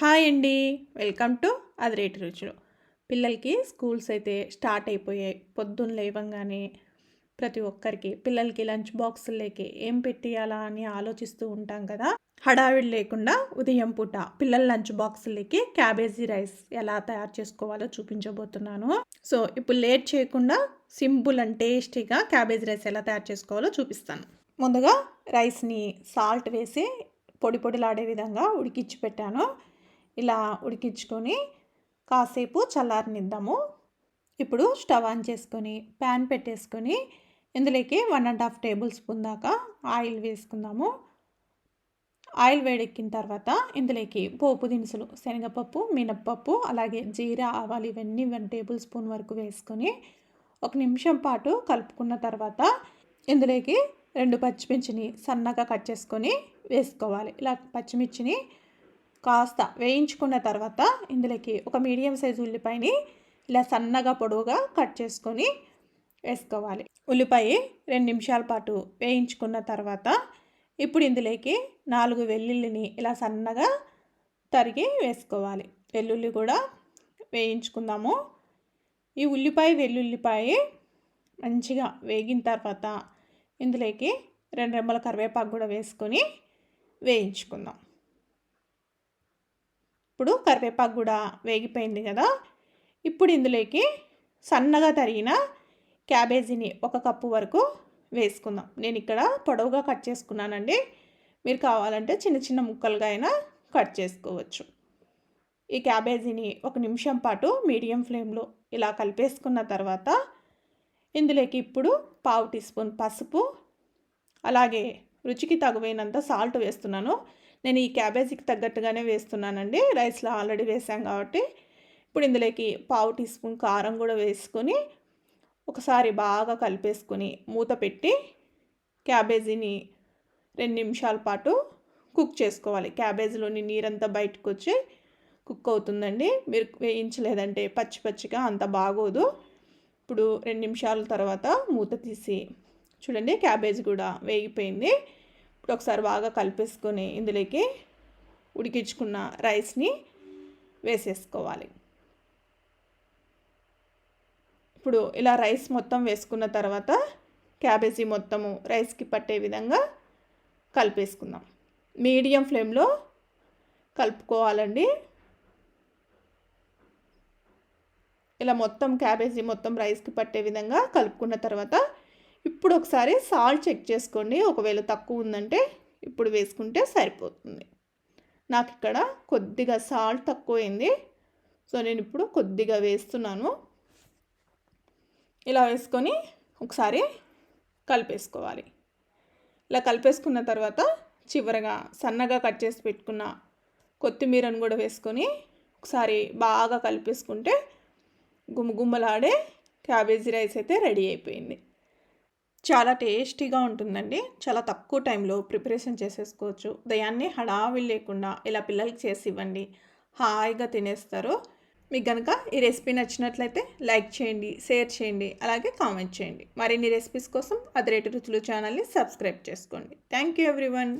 Hi అండి. Welcome to అదిరేటి రుచులు. పిల్లలకి స్కూల్స్ అయితే స్టార్ట్ అయిపోయాయి. పొద్దున్న లేవంగానే ప్రతి ఒక్కరికి పిల్లలకి లంచ్ బాక్సుల్లోకి ఏం పెట్టియాలా అని ఆలోచిస్తూ ఉంటాం కదా. హడావిడి లేకుండా ఉదయం పూట పిల్లల లంచ్ బాక్సులకి క్యాబేజీ రైస్ ఎలా తయారు చేసుకోవాలో చూపించబోతున్నాను. సో ఇప్పుడు లేట్ చేయకుండా సింపుల్ అండ్ టేస్టీగా క్యాబేజీ రైస్ ఎలా తయారు చేసుకోవాలో చూపిస్తాను. ముందుగా రైస్ని సాల్ట్ వేసి పొడి పొడిలాడే విధంగా ఉడికించి పెట్టాను. ఇలా ఉడికించుకొని కాసేపు చల్లారనిద్దాము. ఇప్పుడు స్టవ్ ఆన్ చేసుకొని ప్యాన్ పెట్టేసుకొని ఇందులోకి one and half tablespoon దాకా ఆయిల్ వేసుకుందాము. ఆయిల్ వేడెక్కిన తర్వాత ఇందులోకి పోపు దినుసులు శనగపప్పు మినప్పప్పు అలాగే జీరా ఆవాలు ఇవన్నీ వన్ టేబుల్ స్పూన్ వరకు వేసుకొని ఒక నిమిషం పాటు కలుపుకున్న తర్వాత ఇందులోకి రెండు పచ్చిమిర్చిని సన్నగా కట్ చేసుకొని వేసుకోవాలి. ఇలా పచ్చిమిర్చిని కాస్త వేయించుకున్న తర్వాత ఇందులోకి ఒక మీడియం సైజు ఉల్లిపాయని ఇలా సన్నగా పొడవుగా కట్ చేసుకొని వేసుకోవాలి. ఉల్లిపాయ రెండు నిమిషాల పాటు వేయించుకున్న తర్వాత ఇప్పుడు ఇందులోకి నాలుగు వెల్లుల్లిని ఇలా సన్నగా తరిగి వేసుకోవాలి. వెల్లుల్లి కూడా వేయించుకుందాము. ఈ ఉల్లిపాయ వెల్లుల్లిపాయ మంచిగా వేగిన తర్వాత ఇందులోకి రెండు రెమ్మల కరివేపాకు కూడా వేసుకొని వేయించుకుందాం. ఇప్పుడు కరివేపాకు కూడా వేగిపోయింది కదా. ఇప్పుడు ఇందులోకి సన్నగా తరిగిన క్యాబేజీని ఒక కప్పు వరకు వేసుకుందాం. నేను ఇక్కడ పొడవుగా కట్ చేసుకున్నానండి. మీరు కావాలంటే చిన్న చిన్న ముక్కలుగా అయినా కట్ చేసుకోవచ్చు. ఈ క్యాబేజీని ఒక నిమిషం పాటు మీడియం ఫ్లేమ్లో ఇలా కలిపేసుకున్న తర్వాత ఇందులోకి ఇప్పుడు పావు టీ స్పూన్ పసుపు అలాగే రుచికి తగువైనంత సాల్ట్ వేస్తున్నాను. నేను ఈ క్యాబేజీకి తగ్గట్టుగానే వేస్తున్నానండి. రైస్లో ఆల్రెడీ వేసాం కాబట్టి. ఇప్పుడు ఇందులోకి పావు టీ స్పూన్ కారం కూడా వేసుకొని ఒకసారి బాగా కలిపేసుకొని మూత పెట్టి క్యాబేజీని రెండు నిమిషాల పాటు కుక్ చేసుకోవాలి. క్యాబేజీలోని నీరంతా బయటకు వచ్చి కుక్ అవుతుందండి. మీరు వేయించలేదంటే పచ్చి పచ్చిగా అంత బాగోదు. ఇప్పుడు రెండు నిమిషాల తర్వాత మూత తీసి చూడండి క్యాబేజ్ కూడా వేగిపోయింది. ఇప్పుడు ఒకసారి బాగా కలిపేసుకొని ఇందులోకి ఉడికించుకున్న రైస్ని వేసేసుకోవాలి. ఇప్పుడు ఇలా రైస్ మొత్తం వేసుకున్న తర్వాత క్యాబేజీ మొత్తము రైస్కి పట్టే విధంగా కలిపేసుకుందాం. మీడియం ఫ్లేమ్లో కలుపుకోవాలండి. ఇలా మొత్తం క్యాబేజీ మొత్తం రైస్కి పట్టే విధంగా కలుపుకున్న తర్వాత ఇప్పుడు ఒకసారి సాల్ట్ చెక్ చేసుకోండి. ఒకవేళ తక్కువ ఉందంటే ఇప్పుడు వేసుకుంటే సరిపోతుంది. నాకు ఇక్కడ కొద్దిగా సాల్ట్ తక్కువైంది. సో నేను ఇప్పుడు కొద్దిగా వేస్తున్నాను. ఇలా వేసుకొని ఒకసారి కలిపేసుకోవాలి. ఇలా కలిపేసుకున్న తర్వాత చివరగా సన్నగా కట్ చేసి పెట్టుకున్న కొత్తిమీరను కూడా వేసుకొని ఒకసారి బాగా కలిపేసుకుంటే గుమ్మగుమ్మలాడే క్యాబేజీ రైస్ అయితే రెడీ అయిపోయింది. చాలా టేస్టీగా ఉంటుందండి. చాలా తక్కువ టైంలో ప్రిపరేషన్ చేసేసుకోవచ్చు. ఉదయాన్నే హడావిడి లేకుండా ఇలా పిల్లలకి చేసి ఇవ్వండి. హాయిగా తినేస్తారు. మీకు కనుక ఈ రెసిపీ నచ్చినట్లయితే లైక్ చేయండి షేర్ చేయండి అలాగే కామెంట్ చేయండి. మరిన్ని రెసిపీస్ కోసం అదిరేటి రుచులు ఛానల్ని సబ్స్క్రైబ్ చేసుకోండి. Thank you everyone.